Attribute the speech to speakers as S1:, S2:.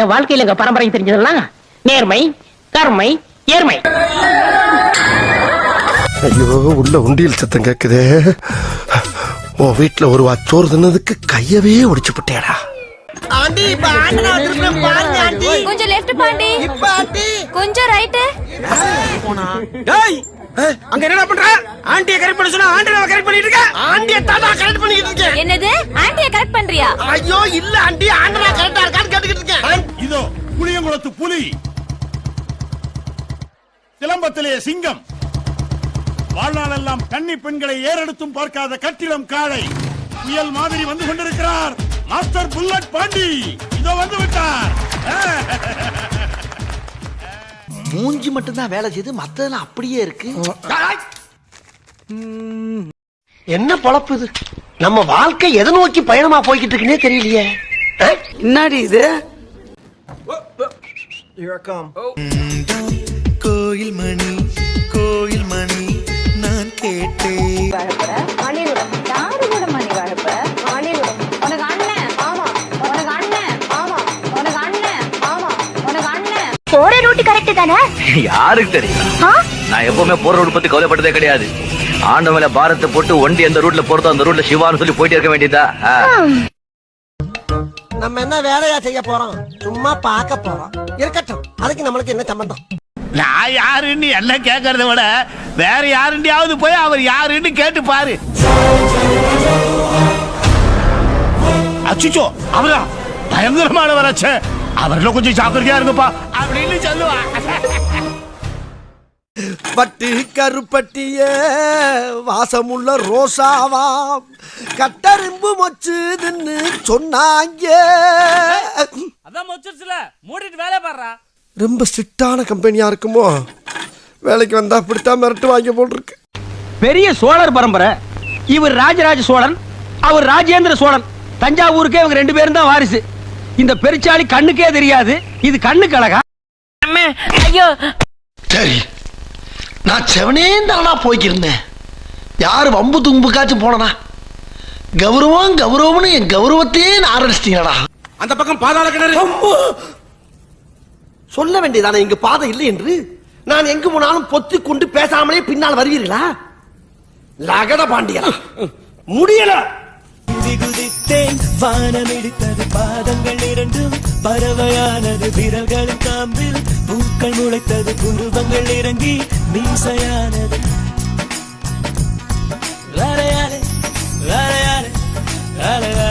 S1: என் வாழ்க்கையில எங்க பரம்பரை தெரிஞ்சதெல்லாம் நேர்மை கருமை ஏர்மை
S2: ஐயோ உள்ள உண்டியல் சத்தம் கேக்குதே. உன் வீட்டுல ஒரு வாச்சோறு தின்னதுக்கு கையவே ஒடிச்சு போட்டேடா.
S3: ஆண்டி இப்ப ஆண்டனா வந்திருக்கேன் பாருங்க ஆண்டி.
S4: கொஞ்சம் லெஃப்ட் பாண்டி.
S3: இப்ப ஆண்டி.
S4: கொஞ்சம் ரைட்டு
S3: டேய் அங்க என்னடா பண்ற? ஆண்டிய கரெக்ட் பண்ண சொன்னா ஆண்டனா கரெக்ட் பண்ணிட்டு இருக்க ஆண்டிய தாத்தா கரெக்ட் பண்ணிட்டு இருக்கேன்.
S4: என்னது? ஆன்ட்டிய கரெக்ட் பண்றியா?
S3: ஐயோ இல்ல ஆண்டி. ஆண்டனா கரெக்டா
S5: இதோ புளியங்குளத்து புலி. சிலம்பத்திலே சிங்கம். வாழ்நாளெல்லாம் கன்னி பெண்களை ஏறெடுத்தும் பார்க்காத கட்டிடம் காளை. புயல் மாதிரி வந்து கொண்டிருக்கிறார். மாஸ்டர் புல்லட் பாண்டி இதோ வந்து விட்டார்.
S6: மூஞ்சி மட்டும்தான் வேலை செய்து மத்ததெல்லாம் அப்படியே இருக்கு.
S2: என்ன பொழப்பு இது? நம்ம வாழ்க்கை எதை நோக்கி பயணமா போய்கிட்டு இருக்குன்னே தெரியலையே?
S6: என்னடி இது?
S7: கோயில் மணி கோயில் மணி நான் கேட்டேன்.
S8: போற ரூட் கரெக்ட் தானே?
S9: யாருக்கு தெரியும்? நான் எப்பவுமே போற ரூட் பத்தி கவலைப்பட்டதே கிடையாது. ஆண்டவங்கள பாரத்தை போட்டு ஒண்டி எந்த ரூட்ல போறதோ அந்த ரூட்ல சிவான்னு சொல்லி போயிட்டே இருக்க வேண்டியதா.
S3: நம்ம என்ன வேலையா செய்ய போறோம்? சும்மா பார்க்க போறோம். இருக்கட்டும். அதுக்கு நம்மளுக்கு என்ன சம்பந்தம்?
S5: நான் யாருன்னு எல்லாம் கேட்கறத விட வேற யாருண்டியாவது போய் அவர் யாருன்னு கேட்டு பாரு. அச்சுச்சோ அவரா? பயங்கரமான வராச்சே அவர்ல கொஞ்சம் ஜாக்கிரதையா இருங்கப்பா. அப்படின்னு சொல்லுவா.
S6: பட்டு கருப்பட்டிய வாசமுள்ள ரோசாவாம் கட்டரும்பு மொச்சு தின்னு சொன்னாங்க.
S10: அதான் மொச்சிருச்சுல மூடிட்டு வேலை பாடுறா.
S2: ரொம்ப ஸ்ட்ரிக்டான கம்பெனியா இருக்குமோ? வேலைக்கு வந்தா அப்படித்தான் மிரட்டு வாங்கி போல் இருக்கு
S1: பெரிய சோழர் பரம்பரை. இவர் ராஜராஜ சோழன் அவர் ராஜேந்திர சோழன். தஞ்சாவூருக்கே இவங்க ரெண்டு பேரும் தான் வாரிசு. இந்த பெருச்சாளி கண்ணுக்கே தெரியாது. இது கண்ணுக்கு அழகா?
S6: சரி நான் செவனே தானா போய்க்கிருந்தேன். யாரு வம்பு தும்புக்காச்சும் போனனா? கௌரவம் கௌரவம்னு என் கௌரவத்தையே ஆரம்பிச்சிட்டீங்களா
S3: அந்த பக்கம் பாதாள கிணறு.
S6: சொல்ல வேண்டியதானே இங்க பாதை இல்லை என்று?
S3: நான் எங்கு போனாலும் பொத்தி கொண்டு பேசாமலே பின்னால் வருவீர்களா? லகட பாண்டியா முடியல!
S7: குதி குதித்தேன் வானம் இடித்தது பாதங்கள் இரண்டும். பறவையானது விரல்களின் காம்பில். பூக்கள் முளைத்தது புருவங்கள் இறங்கி மீசையானது. அலையாலே அலையாலே அலையாலே